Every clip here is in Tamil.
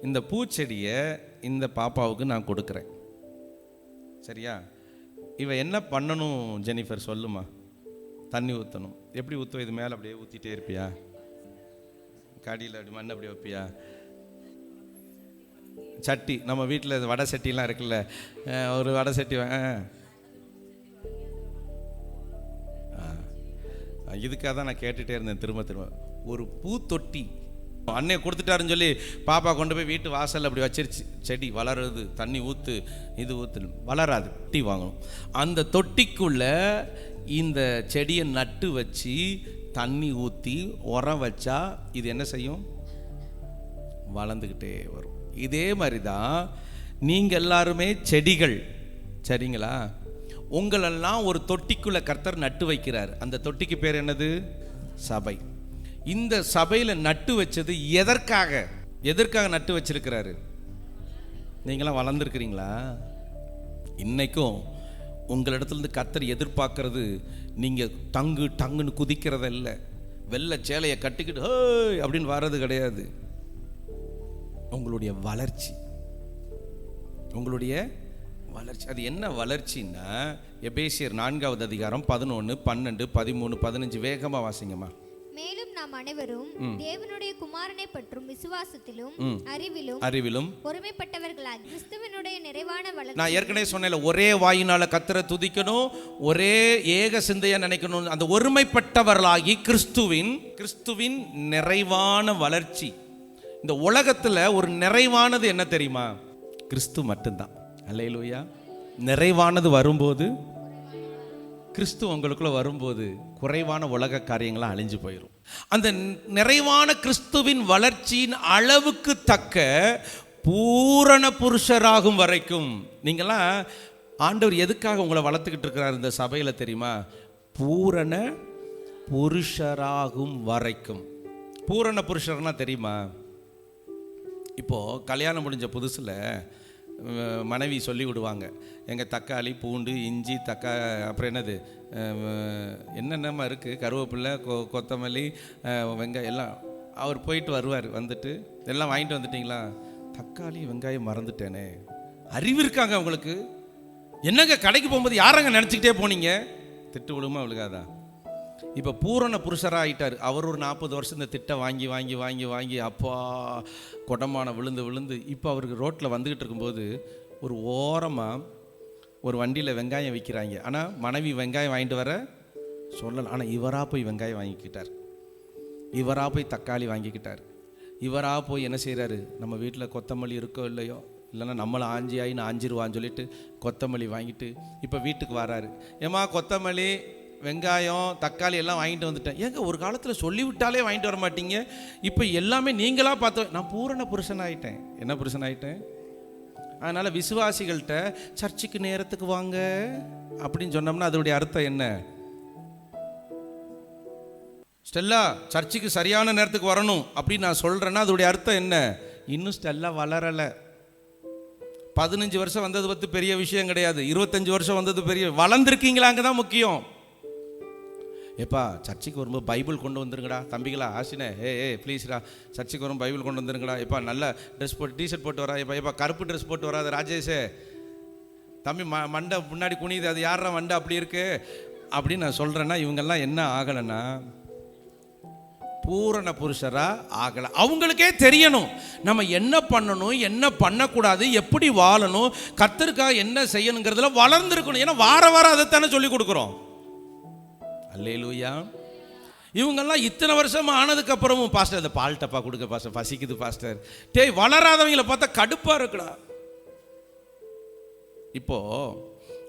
இந்த பூச்செடியை இந்த பாப்பாவுக்கு நான் கொடுக்குறேன். சரியா? இவன் என்ன பண்ணணும் ஜெனிஃபர் சொல்லுமா? தண்ணி ஊற்றணும் எப்படி ஊற்றும் இது மேலே அப்படியே ஊற்றிட்டே இருப்பியா? கடியில் அப்படி மண் அப்படியே வைப்பியா? சட்டி. நம்ம வீட்டில் வடை சட்டிலாம் இருக்குல்ல. ஒரு வடை சட்டி ஆ. இதுக்காக தான் நான் கேட்டுகிட்டே இருந்தேன் திரும்ப திரும்ப. ஒரு பூத்தொட்டி. அன்னையை கொடுத்துட்டாருன்னு சொல்லி பாப்பா கொண்டு போய் வீட்டு வாசல் அப்படி வச்சிருச்சு. செடி வளருது தண்ணி ஊற்று இது ஊற்று வளராது தொட்டி வாங்கணும். அந்த தொட்டிக்குள்ள இந்த செடியை நட்டு வச்சு தண்ணி ஊற்றி உரம் வச்சா இது என்ன செய்யும்? வளர்ந்துக்கிட்டே வரும். இதே மாதிரி தான் நீங்கள் எல்லாருமே செடிகள் சரிங்களா? உங்களெல்லாம் ஒரு தொட்டிக்குள்ள கர்த்தர் நட்டு வைக்கிறார். அந்த தொட்டிக்கு பேர் என்னது? சபை. இந்த சபையில் நட்டு வச்சது எதற்காக? எதற்காக நட்டு வச்சிருக்கிறாரு? நீங்களாம் வளர்ந்துருக்கிறீங்களா? இன்னைக்கும் உங்களிடத்துலேருந்து கத்தர் எதிர்பார்க்கறது நீங்கள் டங்கு டங்குன்னு குதிக்கிறத இல்லை. வெள்ளை சேலையை கட்டிக்கிட்டு ஹோய்! அப்படின்னு வர்றது கிடையாது. உங்களுடைய வளர்ச்சி. உங்களுடைய வளர்ச்சி. அது என்ன வளர்ச்சின்னா எபேசியர் நான்காவது அதிகாரம் பதினொன்று பன்னெண்டு பதிமூணு பதினஞ்சு வேகமாக வாசிங்கம்மா. மேலும் நாம் அனைவரும் தேவனுடைய குமாரனை பற்றும் விசுவாசத்திலும். அறிவிலும் அறிவிலும். ஒருமைப்பட்டவர்களாக கிறிஸ்துவனுடைய நிறைவான வளர்ச்சி நான் ஏற்கனவே சொன்னேன்ல ஒரே வாயினால கத்தரை துதிக்கணும் ஒரே ஏக சிந்தையா நினைக்கணும். அந்த ஒருமைப்பட்டவர்களாகி கிறிஸ்துவின் கிறிஸ்துவின் நிறைவான வளர்ச்சி. இந்த உலகத்துல ஒரு நிறைவானது என்ன தெரியுமா? கிறிஸ்து மட்டும்தான். அல்லேலூயா. நிறைவானது வரும்போது கிறிஸ்து உங்களுக்குள்ள வரும்போது குறைவான உலக காரியங்களாம் அழிஞ்சு போயிடும் அந்த நிறைவான கிறிஸ்துவின் வளர்ச்சியின் அளவுக்கு தக்க பூரண புருஷராகும் வரைக்கும் நீங்களாம் ஆண்டவர் எதுக்காக உங்களை வளர்த்துக்கிட்டு இருக்கிறார் இந்த சபையில் தெரியுமா? பூரண புருஷராகும் வரைக்கும். பூரண புருஷர்னா தெரியுமா? இப்போது கல்யாணம் முடிஞ்ச புதுசில் மனைவி சொல்லி விடுவாங்க. எங்கள் தக்காளி பூண்டு இஞ்சி தக்கா அப்புறம் என்னது? என்னென்னமா இருக்குது கருவேப்பில்லை கொ கொத்தமல்லி வெங்காயம் எல்லாம். அவர் போயிட்டு வருவார் வந்துட்டு. எல்லாம் வாங்கிட்டு வந்துட்டிங்களா? தக்காளி வெங்காயம் மறந்துட்டேனே. அறிவு இருக்காங்க அவங்களுக்கு. என்னங்க கடைக்கு போகும்போது யாரங்க நினச்சிக்கிட்டே போனீங்க? திட்டு விழுமா விழுகாதா? இப்போ பூரண புருஷராக ஆகிட்டார் அவர் ஒரு நாற்பது வருஷம் இந்த திட்டம் வாங்கி வாங்கி வாங்கி வாங்கி அப்பா குடமான விழுந்து விழுந்து இப்போ அவருக்கு ரோட்டில் வந்துக்கிட்டு இருக்கும்போது ஒரு ஓரமாக ஒரு வண்டியில் வெங்காயம் விற்கிறாங்க ஆனால் மனைவி வெங்காயம் வாங்கிட்டு வர சொல்லலை. ஆனால் இவராக போய் வெங்காயம் வாங்கிக்கிட்டார். இவராக போய் தக்காளி வாங்கிக்கிட்டார். இவராக போய் என்ன செய்கிறாரு நம்ம வீட்டில் கொத்தமல்லி இருக்கோ இல்லையோ? இல்லைன்னா நம்மளை ஆஞ்சி ஆயின்னு ஆஞ்சிருவான்னு சொல்லிட்டு கொத்தமல்லி வாங்கிட்டு இப்போ வீட்டுக்கு வராரு. ஏமா கொத்தமல்லி வெங்காயம் தக்காளி எல்லாம் வாங்கிட்டு வந்துட்டேன். ஏங்க ஒரு காலத்தில் சொல்லிவிட்டாலே வாங்கிட்டு வர மாட்டீங்க? இப்போ எல்லாமே நீங்களாக பார்த்து நான் பூரண புருஷன் ஆகிட்டேன் என்ன புருஷன் ஆகிட்டேன் அதனால் விசுவாசிகள்கிட்ட சர்ச்சுக்கு நேரத்துக்கு வாங்க. அப்படின்னு சொன்னோம்னா அதோடைய அர்த்தம் என்ன? ஸ்டெல்லா சர்ச்சுக்கு சரியான நேரத்துக்கு வரணும். அப்படின்னு நான் சொல்கிறேன்னா அதோடைய அர்த்தம் என்ன? இன்னும் ஸ்டெல்லா வளரலை. பதினஞ்சு வருஷம் வந்தது பற்றி பெரிய விஷயம் கிடையாது. இருபத்தஞ்சு வருஷம் வந்தது பெரிய வளர்ந்துருக்கீங்களாங்க தான் முக்கியம். ஏப்பா சர்ச்சைக்கு வரும்போது பைபிள் கொண்டு வந்துருங்கடா. தம்பிகளா ஆசினே ஏ ஏ ப்ளீஸ்டா சர்ச்சைக்கு வரும் பைபிள் கொண்டு வந்துருங்கடா. எப்பா நல்ல ட்ரெஸ் போட்டு டிஷர்ட் போட்டு வரா. எப்பா எப்பா கருப்பு ட்ரெஸ் போட்டு வராது ராஜேஷே. தம்பி ம மண்டை முன்னாடி குனியுது. அது யாரா மண்டை? அப்படி இருக்கு. அப்படின்னு நான் சொல்கிறேன்னா இவங்கெல்லாம் என்ன ஆகலைன்னா பூரண புருஷராக ஆகலை. அவங்களுக்கே தெரியணும். நம்ம என்ன பண்ணணும் என்ன பண்ணக்கூடாது எப்படி வாழணும் கத்திருக்கா என்ன செய்யணுங்கிறதுல வளர்ந்துருக்கணும். ஏன்னா வார வாரம் அதைத்தானே சொல்லி கொடுக்குறோம். அல்லேலூயா இவங்கெல்லாம் இத்தனை வருஷம் ஆனதுக்கு அப்புறமும் பாஸ்டர் அந்த பால் டப்பா கொடுக்க பாஸ்டர் பசிக்குது பாஸ்டர். டேய் வளராதவங்களை பார்த்தா கடுப்பா இருக்குடா. இப்போ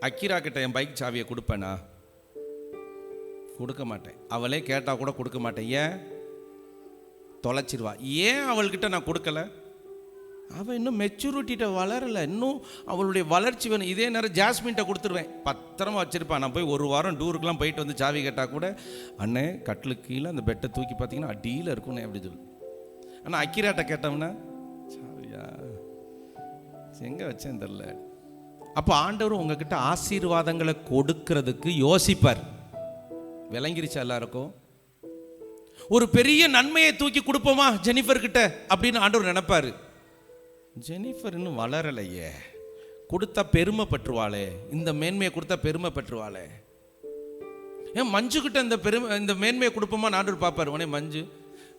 அக்கிரா கிட்ட என் பைக் சாவியை கொடுப்பேனா? கொடுக்க மாட்டேன். அவளே கேட்டால் கூட கொடுக்க மாட்டேன். ஏன்? தொலைச்சிருவா. ஏன் அவள்கிட்ட நான் கொடுக்கல? அவள் இன்னும் மெச்சூரிட்டிட்ட வளரலை. இன்னும் அவளுடைய வளர்ச்சி வேணும். இதே நேரம் ஜாஸ்மின்ட்ட கொடுத்துருவேன். பத்திரமா வச்சுருப்பான் நான் போய் ஒரு வாரம் டூருக்குலாம் போயிட்டு வந்து சாவி கேட்டால் கூட அண்ணே கட்டிலுக்கு கீழே அந்த பெட்டை தூக்கி பார்த்தீங்கன்னா அடியில் இருக்கும்னே அப்படி சொல்லு. ஆனால் அக்கிராட்ட கேட்டோம்னா சாவியா எங்கே வச்சேன் தெரில அப்போ ஆண்டவர் உங்ககிட்ட ஆசீர்வாதங்களை கொடுக்கறதுக்கு யோசிப்பார். விளங்கிருச்சா எல்லாருக்கும்? ஒரு பெரிய நன்மையை தூக்கி கொடுப்போமா ஜெனிஃபர் கிட்ட அப்படின்னு ஆண்டவர் நினைப்பாரு. ஜெனிஃபர் இன்னும் வளரலையே. கொடுத்தா பெருமை பெற்றுவாளே. இந்த மேன்மையை கொடுத்தா பெருமை பெற்றுவாளே. ஏன் மஞ்சுக்கிட்ட இந்த பெருமை இந்த மேன்மையை கொடுப்போமா? நாடு பார்ப்பார் உடனே மஞ்சு.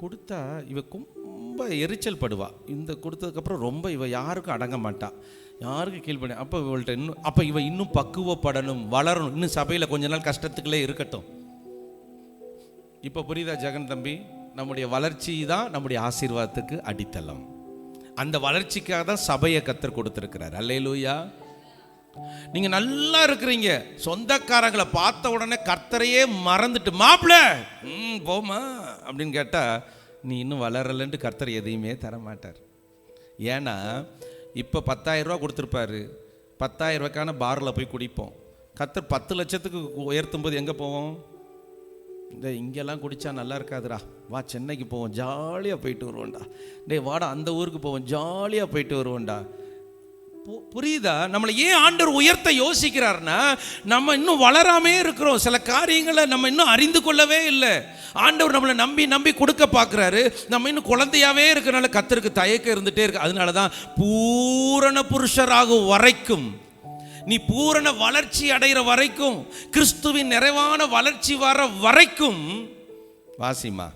கொடுத்தா இவ ரொம்ப எரிச்சல் படுவா. இந்த கொடுத்ததுக்கப்புறம் ரொம்ப இவ யாருக்கும் அடங்க மாட்டா. யாருக்கும் கீழ்படி அப்போ இவள்கிட்ட இன்னும் அப்போ இவ இன்னும் பக்குவப்படணும் வளரணும். இன்னும் சபையில் கொஞ்ச நாள் கஷ்டத்துக்குள்ளே இருக்கட்டும். இப்போ புரியுதா ஜெகன் தம்பி? நம்முடைய வளர்ச்சி தான் நம்முடைய ஆசீர்வாதத்துக்கு அடித்தளம். அந்த வளர்ச்சிக்காக தான் சபையை கத்தர் கொடுத்துருக்கிறார். அல்லேலூயா. நீங்கள் நல்லா இருக்கிறீங்க. சொந்தக்காரங்களை பார்த்த உடனே கர்த்தரையே மறந்துட்டு மாப்பிள ம் போமா அப்படின்னு கேட்டால் நீ இன்னும் வளரலன்ட்டு கர்த்தர் எதையுமே தர மாட்டார் ஏன்னா இப்போ பத்தாயிரரூவா கொடுத்துருப்பாரு. பத்தாயிரரூவாக்கான ரூபாய்க்கான பாரில் போய் குடிப்போம். கர்த்தர் பத்து லட்சத்துக்கு உயர்த்தும் போது எங்கே போவோம்? இந்த இங்கெல்லாம் குடிச்சா நல்லா இருக்காதுடா. வா சென்னைக்கு போவோம். ஜாலியாக போயிட்டு வருவோம்டா. டேய் வாடா அந்த ஊருக்கு போவோம். ஜாலியாக போயிட்டு வருவோம்டா. பு- புரியுதா? நம்மளை ஏன் ஆண்டவர் உயர்த்த யோசிக்கிறார்னா நம்ம இன்னும் வளராமே இருக்கிறோம். சில காரியங்களை நம்ம இன்னும் அறிந்து கொள்ளவே இல்லை. ஆண்டவர் நம்மளை நம்பி நம்பி கொடுக்க பார்க்குறாரு. நம்ம இன்னும் குழந்தையாவே இருக்கிறனால கத்தருக்கு தயக்கம் இருந்துகிட்டே இருக்கு. அதனால தான் பூரண புருஷராகும் வரைக்கும் நீ பூரண வளர்ச்சி அடைகிற வரைக்கும் கிறிஸ்துவின் நிறைவான வளர்ச்சி வர வரைக்கும் வாசிமா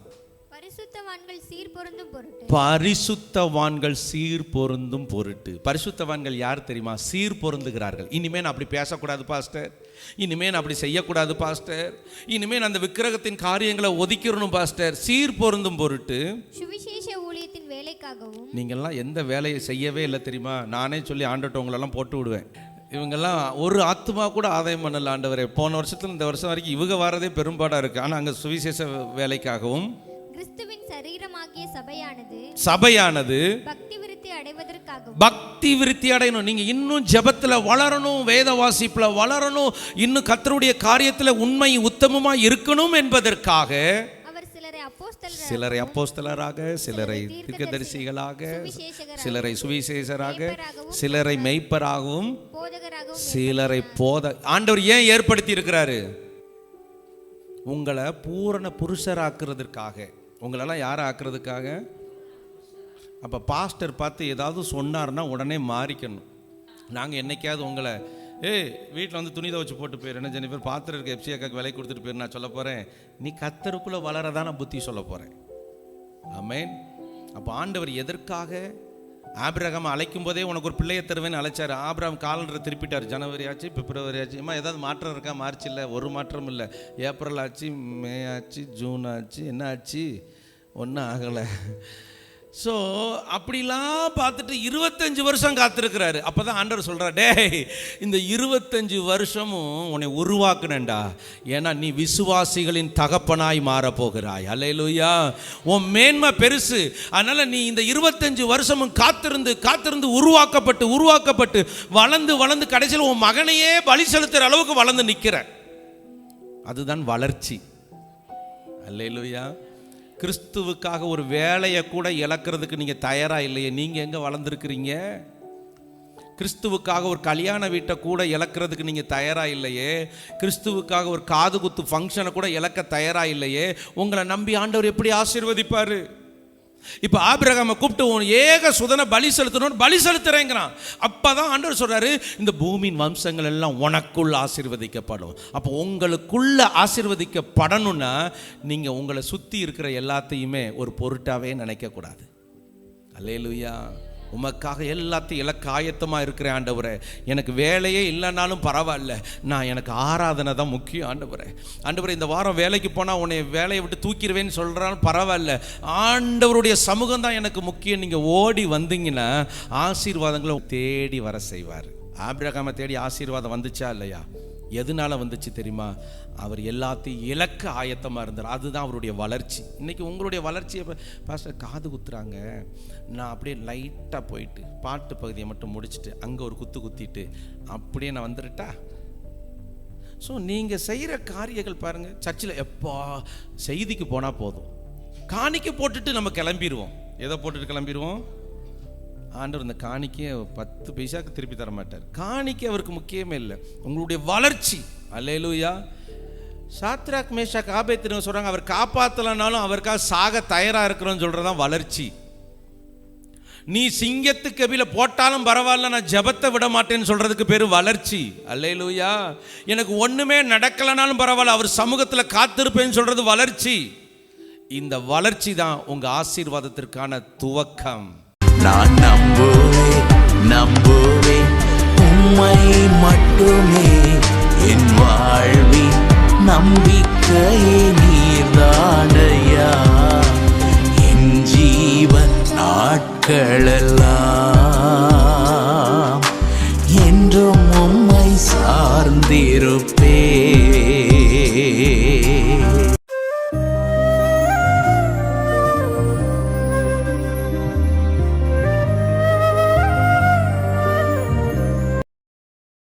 பரிசுத்தவான்கள் சீர் பொருந்தும் பொருட்டு. பரிசுத்தவான்கள் சீர் பொருந்தும் பொருட்டு. பரிசுத்தவான்கள் யார் தெரியுமா? சீர் பொருந்துகிறார்கள். இனிமே நான் அப்படி பேசக்கூடாது பாஸ்டர். இனிமே நான் அப்படி செய்யக்கூடாது பாஸ்டர். இனிமே நான் அந்த விக்கிரகத்தின் காரியங்களை ஒதுக்கிடணும் பாஸ்டர். சீர் பொருந்தும் பொருட்டு. சுவிசேஷ ஊழியத்தின் வேலைக்காகவும். நீங்கள்லாம் எந்த வேலையை செய்யவே இல்லை தெரியுமா? நானே சொல்லி ஆண்டவர்ட்ட உங்களெல்லாம் போட்டு விடுவேன். இவங்கெல்லாம் ஒரு ஆத்மா கூட ஆதாயம் பண்ணல ஆண்டவரே. போன வருஷத்துல இந்த வருஷம் வரைக்கும் இவங்க வரதே பெரும்பாடாக இருக்குது ஆனால் அங்கே சுவிசேஷ வேலைக்காகவும் கிறிஸ்துவின் சரீரமாகிய சபையானது சபையானது பக்தி விருத்தி அடைவதற்காகவும் பக்தி விருத்தி அடையணும். நீங்க இன்னும் ஜெபத்துல வளரணும் வேத வாசிப்புல வளரணும் இன்னும் கர்த்தருடைய காரியத்துல உண்மை உத்தமமா இருக்கணும் என்பதற்காக சிலரை அப்போஸ்தலர் சிலரை அப்போஸ்தலராக சிலரை தீர்க்கதரிசிகளாக சிலரை சுவிசேஷராக சிலரை மெய்ப்பராகவும் சிலரை போத ஆண்டவர் ஏன் ஏற்படுத்தி இருக்கிறாரு உங்களை பூரண புருஷராக்குறதுக்காக. உங்களெல்லாம் யாரை ஆக்குறதுக்காக அப்போ பாஸ்டர் பார்த்து ஏதாவது சொன்னார்னா உடனே மாறிக்கணும். நாங்கள் என்னைக்காவது உங்களை ஏய் வீட்டில் வந்து துணி துவச்சி போட்டு போயிரு. என்ன பேர் பாத்திரம் இருக்க எப்சி அக்காக்கு விலை கொடுத்துட்டு போயிரு நான் சொல்ல போகிறேன் நீ கத்தருக்குள்ளே வளரதான புத்தி சொல்ல போகிறேன் ஆமேன் அப்போ ஆண்டவர் எதற்காக ஆபிரகாம் அழைக்கும் போதே உனக்கு ஒரு பிள்ளையை தருவேன்னு அழைச்சாரு? Abraham calendar திருப்பிட்டார். ஜனவரி ஆச்சு பிப்ரவரி ஆச்சு. அம்மா ஏதாவது மாற்றம் இருக்கா? மார்ச் இல்லை ஒரு மாற்றம் இல்லை. ஏப்ரல் ஆச்சு மே ஆச்சு ஜூன் ஆச்சு என்ன ஆச்சு? ஒன்றும் ஆகலை. ஸோ அப்படிலாம் பார்த்துட்டு இருபத்தஞ்சி வருஷம் காத்திருக்கிறாரு. அப்போ தான் ஆண்டவர் சொல்கிறார் டே இந்த இருபத்தஞ்சு வருஷமும் உன்னை உருவாக்குனேன்டா. ஏன்னா நீ விசுவாசிகளின் தகப்பனாய் மாறப் போகிறாய் உன் மேன்மை பெருசு. அதனால் நீ இந்த இருபத்தஞ்சு வருஷமும் காத்திருந்து காத்திருந்து உருவாக்கப்பட்டு உருவாக்கப்பட்டு வளர்ந்து வளர்ந்து கடைசியில் உன் மகனையே பலி செலுத்துகிற அளவுக்கு வளர்ந்து நிற்கிற அதுதான் வளர்ச்சி. அல்லையிலுயா கிறிஸ்துவுக்காக ஒரு வேலையை கூட இழக்கிறதுக்கு நீங்கள் தயாராக இல்லையே. நீங்கள் எங்கே வளர்ந்துருக்கிறீங்க? கிறிஸ்துவுக்காக ஒரு கல்யாண வீட்டை கூட இழக்கிறதுக்கு நீங்கள் தயாராக இல்லையே. கிறிஸ்துவுக்காக ஒரு காது குத்து ஃபங்க்ஷனை கூட இழக்க தயாராக இல்லையே. உங்களை நம்பி ஆண்டவர் எப்படி ஆசீர்வதிப்பார்? இப்போ ஆபிரகாமை கூப்பிட்டு உன் ஏக சுதனை பலி செலுத்தணும்னு பலி செலுத்துறேங்கிறான். அப்போ தான் ஆண்டவர் சொல்கிறாரு இந்த பூமியின் வம்சங்கள் எல்லாம் உனக்குள்ள ஆசீர்வதிக்கப்படும். அப்போ உங்களுக்குள்ள ஆசீர்வதிக்கப்படணும்னா நீங்கள் உங்களை சுற்றி இருக்கிற எல்லாத்தையுமே ஒரு பொருட்டாகவே நினைக்கக்கூடாது. அல்லேலுயா. உமக்காக எல்லாத்தையும் இலக்க ஆயத்தமாக இருக்கிறேன் ஆண்டவரே எனக்கு வேலையே இல்லைனாலும் பரவாயில்ல. நான் எனக்கு ஆராதனை தான் முக்கியம் ஆண்டவரே. ஆண்டவரே இந்த வாரம் வேலைக்கு போனால் உன்னை வேலையை விட்டு தூக்கிடுவேன்னு சொல்கிறாலும் பரவாயில்ல. ஆண்டவருடைய சமூகம் தான் எனக்கு முக்கியம். நீங்கள் ஓடி வந்தீங்கன்னா ஆசீர்வாதங்களை தேடி வர செய்வார். ஆபிரகாமை தேடி ஆசீர்வாதம் வந்துச்சா இல்லையா? எதனால வந்துச்சு தெரியுமா? அவர் எல்லாத்தையும் இலக்க ஆயத்தமாக இருந்தார். அதுதான் அவருடைய வளர்ச்சி. இன்றைக்கி உங்களுடைய வளர்ச்சியை பா- பாஸ்டர் காது குத்துறாங்க. நான் அப்படியே லைட்டாக போயிட்டு பாட்டு பகுதியை மட்டும் முடிச்சுட்டு அங்கே ஒரு குத்து குத்திட்டு அப்படியே நான் வந்துடட்டா ஸோ நீங்கள் செய்கிற காரியங்கள் பாருங்கள் சர்ச்சில் எப்பா செய்திக்கு போனால் போதும். காணிக்கு போட்டுட்டு நம்ம கிளம்பிடுவோம் எதை போட்டுட்டு கிளம்பிடுவோம் ஆண்டவர் இந்த காணிக்கையை பத்து பைசாக்கு திருப்பி தர மாட்டார். காணிக்கை அவருக்கு முக்கியமே இல்லை. உங்களுடைய வளர்ச்சி. அல்லேலூயா. சாத்ராக் மேஷா காபேத்திரம் சொல்கிறாங்க அவர் காப்பாற்றலைனாலும் அவருக்காக சாக தயாராக இருக்கிறோன்னு சொல்கிறது தான் வளர்ச்சி. நீ சிங்கத்துக்கு கபில போட்டாலும் பரவாயில்ல நான் ஜெபத்தை விட மாட்டேன்னு சொல்றதுக்கு பேர் வளர்ச்சி. அல்லையிலூயா எனக்கு ஒண்ணுமே நடக்கலனாலும் பரவாயில்ல அவர் சமூகத்தில் காத்திருப்பேன்னு சொல்றது வளர்ச்சி. இந்த வளர்ச்சி தான் உங்க ஆசீர்வாதத்திற்கான துவக்கம். நான் நம்புவேன் நம்புவேன் உம்மை மட்டுமே என் வாழ்வின் நம்பிக்கையே நீர்தானையா? என் ஜீவ நாட்களெல்லாம் என்றும் உம்மை சார்ந்திருப்ப